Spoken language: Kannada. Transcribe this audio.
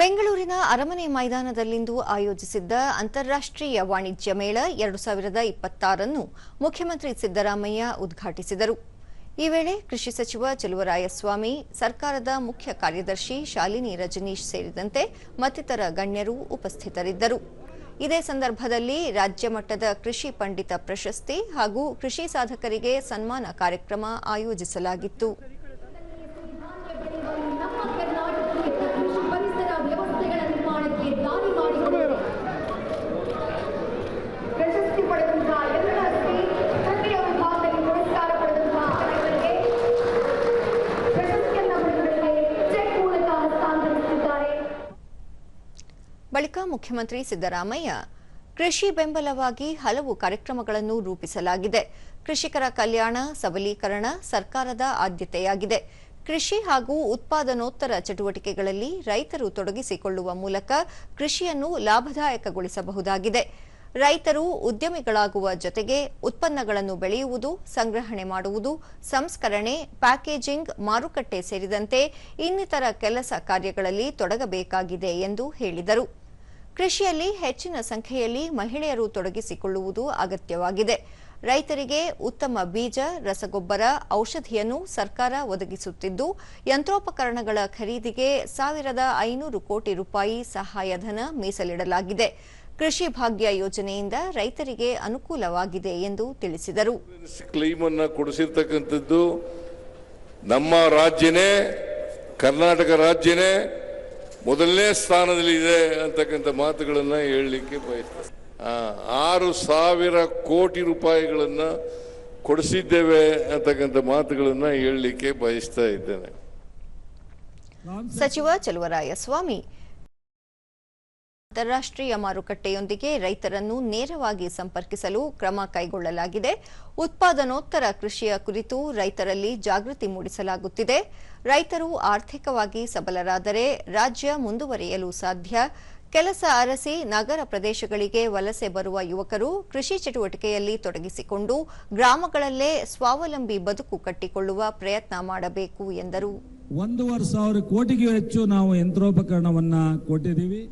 ಬೆಂಗಳೂರಿನ ಅರಮನೆ ಮೈದಾನದಲ್ಲಿಂದು ಆಯೋಜಿಸಿದ್ದ ಅಂತಾರಾಷ್ಟ್ರೀಯ ವಾಣಿಜ್ಯ ಮೇಳ ಎರಡು ಸಾವಿರದ ಇಪ್ಪತ್ತಾರನ್ನು ಮುಖ್ಯಮಂತ್ರಿ ಸಿದ್ದರಾಮಯ್ಯ ಉದ್ಘಾಟಿಸಿದರು. ಈ ವೇಳೆ ಕೃಷಿ ಸಚಿವ ಚಲುವರಾಯಸ್ವಾಮಿ, ಸರ್ಕಾರದ ಮುಖ್ಯ ಕಾರ್ಯದರ್ಶಿ ಶಾಲಿನಿ ರಜನೀಶ್ ಸೇರಿದಂತೆ ಮತ್ತಿತರ ಗಣ್ಯರು ಉಪಸ್ಥಿತರಿದ್ದರು. ಇದೇ ಸಂದರ್ಭದಲ್ಲಿ ರಾಜ್ಯ ಮಟ್ಟದ ಕೃಷಿ ಪಂಡಿತ ಪ್ರಶಸ್ತಿ ಹಾಗೂ ಕೃಷಿ ಸಾಧಕರಿಗೆ ಸನ್ಮಾನ ಕಾರ್ಯಕ್ರಮ ಆಯೋಜಿಸಲಾಗಿತ್ತು. ಬಳಿಕ ಮುಖ್ಯಮಂತ್ರಿ ಸಿದ್ದರಾಮಯ್ಯ ಕೃಷಿ ಬೆಂಬಲವಾಗಿ ಹಲವು ಕಾರ್ಯಕ್ರಮಗಳನ್ನು ರೂಪಿಸಲಾಗಿದೆ. ಕೃಷಿಕರ ಕಲ್ಯಾಣ, ಸಬಲೀಕರಣ ಸರ್ಕಾರದ ಆದ್ಯತೆಯಾಗಿದೆ. ಕೃಷಿ ಹಾಗೂ ಉತ್ಪಾದನೋತ್ತರ ಚಟುವಟಿಕೆಗಳಲ್ಲಿ ರೈತರು ತೊಡಗಿಸಿಕೊಳ್ಳುವ ಮೂಲಕ ಕೃಷಿಯನ್ನು ಲಾಭದಾಯಕಗೊಳಿಸಬಹುದಾಗಿದೆ. ರೈತರು ಉದ್ಯಮಿಗಳಾಗುವ ಜೊತೆಗೆ ಉತ್ಪನ್ನಗಳನ್ನು ಬೆಳೆಯುವುದು, ಸಂಗ್ರಹಣೆ ಮಾಡುವುದು, ಸಂಸ್ಕರಣೆ, ಪ್ಯಾಕೇಜಿಂಗ್, ಮಾರುಕಟ್ಟೆ ಸೇರಿದಂತೆ ಇನ್ನಿತರ ಕೆಲಸ ಕಾರ್ಯಗಳಲ್ಲಿ ತೊಡಗಬೇಕಾಗಿದೆ ಎಂದು ಹೇಳಿದರು. ಕೃಷಿಯಲ್ಲಿ ಹೆಚ್ಚಿನ ಸಂಖ್ಯೆಯಲ್ಲಿ ಮಹಿಳೆಯರು ತೊಡಗಿಸಿಕೊಳ್ಳುವುದು ಅಗತ್ಯವಾಗಿದೆ. ರೈತರಿಗೆ ಉತ್ತಮ ಬೀಜ, ರಸಗೊಬ್ಬರ, ಔಷಧಿಯನ್ನು ಸರ್ಕಾರ ಒದಗಿಸುತ್ತಿದ್ದು, ಯಂತ್ರೋಪಕರಣಗಳ ಖರೀದಿಗೆ ಸಾವಿರದ ಐನೂರು ಕೋಟಿ ರೂಪಾಯಿ ಸಹಾಯಧನ ಮೀಸಲಿಡಲಾಗಿದೆ. ಕೃಷಿ ಭಾಗ್ಯ ಯೋಜನೆಯಿಂದ ರೈತರಿಗೆ ಅನುಕೂಲವಾಗಿದೆ ಎಂದು ತಿಳಿಸಿದರು. ಕೊಡಿಸಿರ್ತಕ್ಕಂಥದ್ದು ನಮ್ಮ ರಾಜ್ಯನೇ, ಕರ್ನಾಟಕ ರಾಜ್ಯನೇ ಮೊದಲನೇ ಸ್ಥಾನದಲ್ಲಿ ಇದೆ ಅಂತಕ್ಕಂಥ ಮಾತುಗಳನ್ನು ಹೇಳಲಿಕ್ಕೆ ಬಯಸ್ತೇನೆ. ಆರು ಸಾವಿರ ಕೋಟಿ ರೂಪಾಯಿಗಳನ್ನು ಕೊಡಿಸಿದ್ದೇವೆ ಅಂತಕ್ಕಂಥ ಮಾತುಗಳನ್ನು ಹೇಳಲಿಕ್ಕೆ ಬಯಸ್ತಾ ಇದ್ದೇನೆ. ಸಚಿವ ಚಲುವರಾಯಸ್ವಾಮಿ ಅಂತಾರಾಷ್ಟ್ರೀಯ ಮಾರುಕಟ್ಟೆಯೊಂದಿಗೆ ರೈತರನ್ನು ನೇರವಾಗಿ ಸಂಪರ್ಕಿಸಲು ಕ್ರಮ ಕೈಗೊಳ್ಳಲಾಗಿದೆ. ಉತ್ಪಾದನೋತ್ತರ ಕೃಷಿಯ ಕುರಿತು ರೈತರಲ್ಲಿ ಜಾಗೃತಿ ಮೂಡಿಸಲಾಗುತ್ತಿದೆ. ರೈತರು ಆರ್ಥಿಕವಾಗಿ ಸಬಲರಾದರೆ ರಾಜ್ಯ ಮುಂದುವರಿಯಲು ಸಾಧ್ಯ. ಕೆಲಸ ಅರಸಿ ನಗರ ಪ್ರದೇಶಗಳಿಗೆ ವಲಸೆ ಬರುವ ಯುವಕರು ಕೃಷಿ ಚಟುವಟಿಕೆಯಲ್ಲಿ ತೊಡಗಿಸಿಕೊಂಡು ಗ್ರಾಮಗಳಲ್ಲೇ ಸ್ವಾವಲಂಬಿ ಬದುಕು ಕಟ್ಟಿಕೊಳ್ಳುವ ಪ್ರಯತ್ನ ಮಾಡಬೇಕು ಎಂದರು. ಒಂದೂವರೆ ಸಾವಿರ ಕೋಟಿಗೂ ಹೆಚ್ಚು ನಾವು ಯಂತ್ರೋಪಕರಣವನ್ನ ಕೊಟ್ಟಿದ್ದೀವಿ.